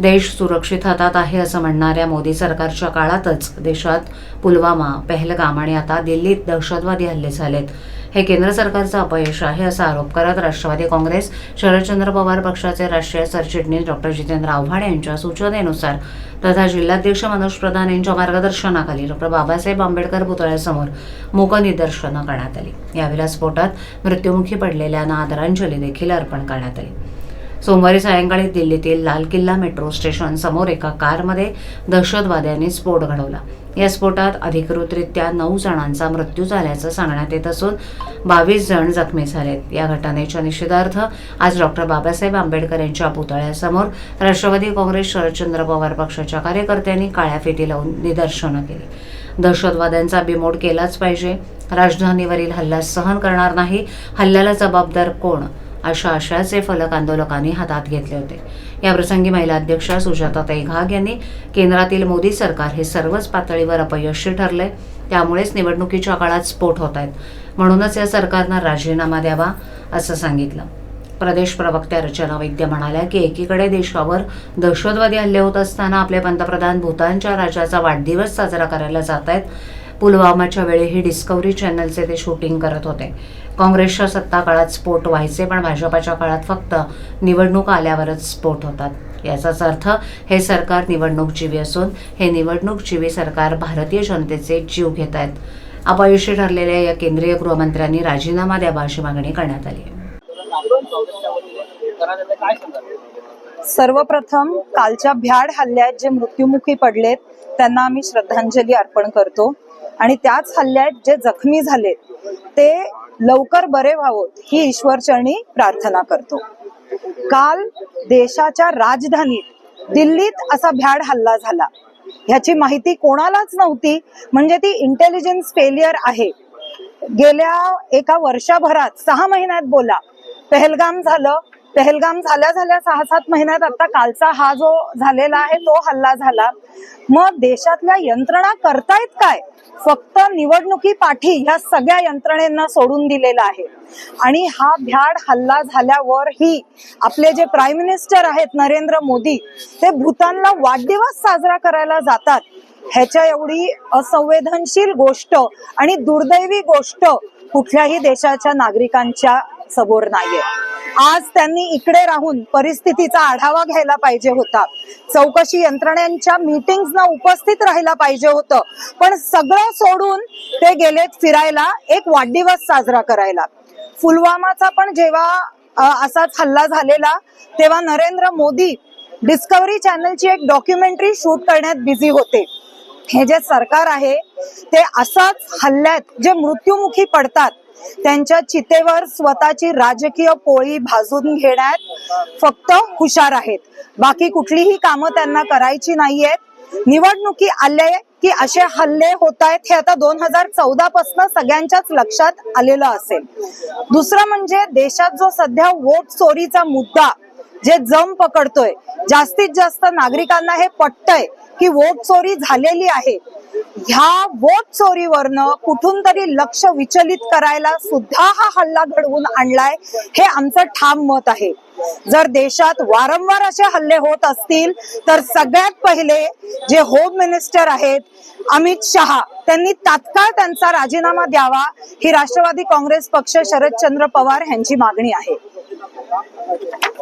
देश सुरक्षित हातात आहे असं म्हणणाऱ्या मोदी सरकारच्या काळातच देशात पुलवामा पहलगाम आणि आता दिल्लीत दहशतवादी हल्ले झालेत. हे केंद्र सरकारचं अपयश आहे असा आरोप करत राष्ट्रवादी काँग्रेस शरदचंद्र पवार पक्षाचे राष्ट्रीय सरचिटणीस डॉक्टर जितेंद्र आव्हाड यांच्या सूचनेनुसार तथा जिल्हाध्यक्ष मनोज प्रधान यांच्या मार्गदर्शनाखाली डॉक्टर बाबासाहेब आंबेडकर पुतळ्यासमोर मूक निदर्शनं करण्यात आली. यावेळेला स्फोटात मृत्युमुखी पडलेल्यांना आदरांजली देखील अर्पण करण्यात आली. सोमवारी सायंकाळी दिल्लीतील लाल किल्ला मेट्रो स्टेशन समोर एका कारमध्ये दहशतवाद्यांनी स्फोट घडवला. या स्फोटात अधिकृतरित्या नऊ जणांचा मृत्यू झाल्याचं सांगण्यात येत असून बावीस जण जखमी झालेत. या घटनेच्या निषेधार्थ आज डॉक्टर बाबासाहेब आंबेडकर यांच्या पुतळ्यासमोर राष्ट्रवादी काँग्रेस शरदचंद्र पवार पक्षाच्या कार्यकर्त्यांनी काळ्या फिती लावून निदर्शनं केली. दहशतवाद्यांचा बिमोड केलाच पाहिजे. राजधानीवरील हल्ला सहन करणार नाही. हल्ल्याला जबाबदार कोण? अशा आशयाचे फलक आंदोलकांनी हातात घेतले होते. याप्रसंगी महिला अध्यक्षा सुजाताताई घाग यांनी केंद्रातील मोदी सरकार हे सर्वच पातळीवर अपयशी ठरले त्यामुळेच निवडणुकीच्या काळात स्फोट होत आहेत. म्हणूनच या सरकारनं राजीनामा द्यावा असं सांगितलं. प्रदेश प्रवक्त्या रचना वैद्य म्हणाल्या की एकीकडे देशावर दहशतवादी हल्ले होत असताना आपले पंतप्रधान भूतानच्या राजाचा वाढदिवस साजरा करायला जात आहेत पुलवामाच्या वेळी हे डिस्कवरी चॅनलचे ते शूटिंग करत होते. काँग्रेसच्या सत्ता काळात स्फोट व्हायचे पण भाजपाच्या काळात फक्त निवडणूक आल्यावरच स्फोट होतात. याचाच अर्थ हे सरकार निवडणूक जीवी असून हे निवडणूक जीवी सरकार भारतीय जनतेचे जीव घेत आहेत. अपयशी ठरलेल्या या केंद्रीय गृहमंत्र्यांनी राजीनामा द्यावा अशी मागणी करण्यात आली आहे. सर्वप्रथम कालच्या भ्याड हल्ल्यात जे मृत्युमुखी पडलेत त्यांना आम्ही श्रद्धांजली अर्पण करतो. आणि त्याच हल्ल्यात जे जखमी झालेत ते लवकर बरे व्हावोत ही ईश्वरचरणी प्रार्थना करतो. काल देशाच्या राजधानीत दिल्लीत असा भ्याड हल्ला झाला. ह्याची माहिती कोणालाच नव्हती म्हणजे ती इंटेलिजन्स फेलियर आहे. गेल्या एका वर्षभरात सहा महिन्यात बोला पहलगाम झालं पहलगाम झाल्या झाल्या सहा सात महिन्यात आता कालचा हा जो झालेला आहे तो हल्ला झाला. मग देशातल्या यंत्रणा करतायत काय? फक्त निवडणुकी पाठी ह्या सगळ्या यंत्रणेंना सोडून दिलेला आहे. आणि हा भ्याड हल्ला झाल्यावर ही आपले जे प्राईम मिनिस्टर आहेत नरेंद्र मोदी ते भूतानला वाढदिवस साजरा करायला जातात. ह्याच्या एवढी असंवेदनशील गोष्ट आणि दुर्दैवी गोष्ट कुठल्याही देशाच्या नागरिकांच्या समोर नाहीये. आज त्यांनी इकडे राहून परिस्थितीचा आढावा घ्यायला पाहिजे होता. चौकशी यंत्रणेच्या मीटिंगना उपस्थित राहायला पाहिजे होतं. पण सगळं सोडून ते गेलेत फिरायला एक वाढदिवस साजरा करायला. पुलवामाचा पण जेव्हा असाच हल्ला झालेला तेव्हा नरेंद्र मोदी डिस्कवरी चॅनलची एक डॉक्युमेंटरी शूट करण्यात बिझी होते. हे जे सरकार आहे ते असाच हल्ल्यात जे मृत्युमुखी पडतात त्यांच्या चितेवर स्वतःची राजकीय पोळी भाजून घेण्यात फक्त हुशार आहेत. बाकी कुठलीही कामं त्यांना करायची नाहीयेत. निवडणुकी आले की असे हल्ले होत आहेत हे आता दोन हजार चौदा पासन सगळ्यांच्याच लक्षात आलेलं असेल. दुसरं म्हणजे देशात जो सध्या वोट चोरीचा मुद्दा जे जम पकडतोय जास्तीत जास्त नागरिकांना हे पटतंय. ही वोट चोरी झालेली आहे. ह्या वोट चोरीवरनं कुठून तरी लक्ष विचलित करायला सुद्धा हा हल्ला घडवून आणलाय हे आमचं ठाम मत आहे. जर देशात वारंवार असे हल्ले होत असतील तर सगळ्यात पहिले जे होम मिनिस्टर आहेत अमित शहा त्यांनी तात्काळ त्यांचा राजीनामा द्यावा ही राष्ट्रवादी काँग्रेस पक्ष शरदचंद्र पवार यांची मागणी आहे.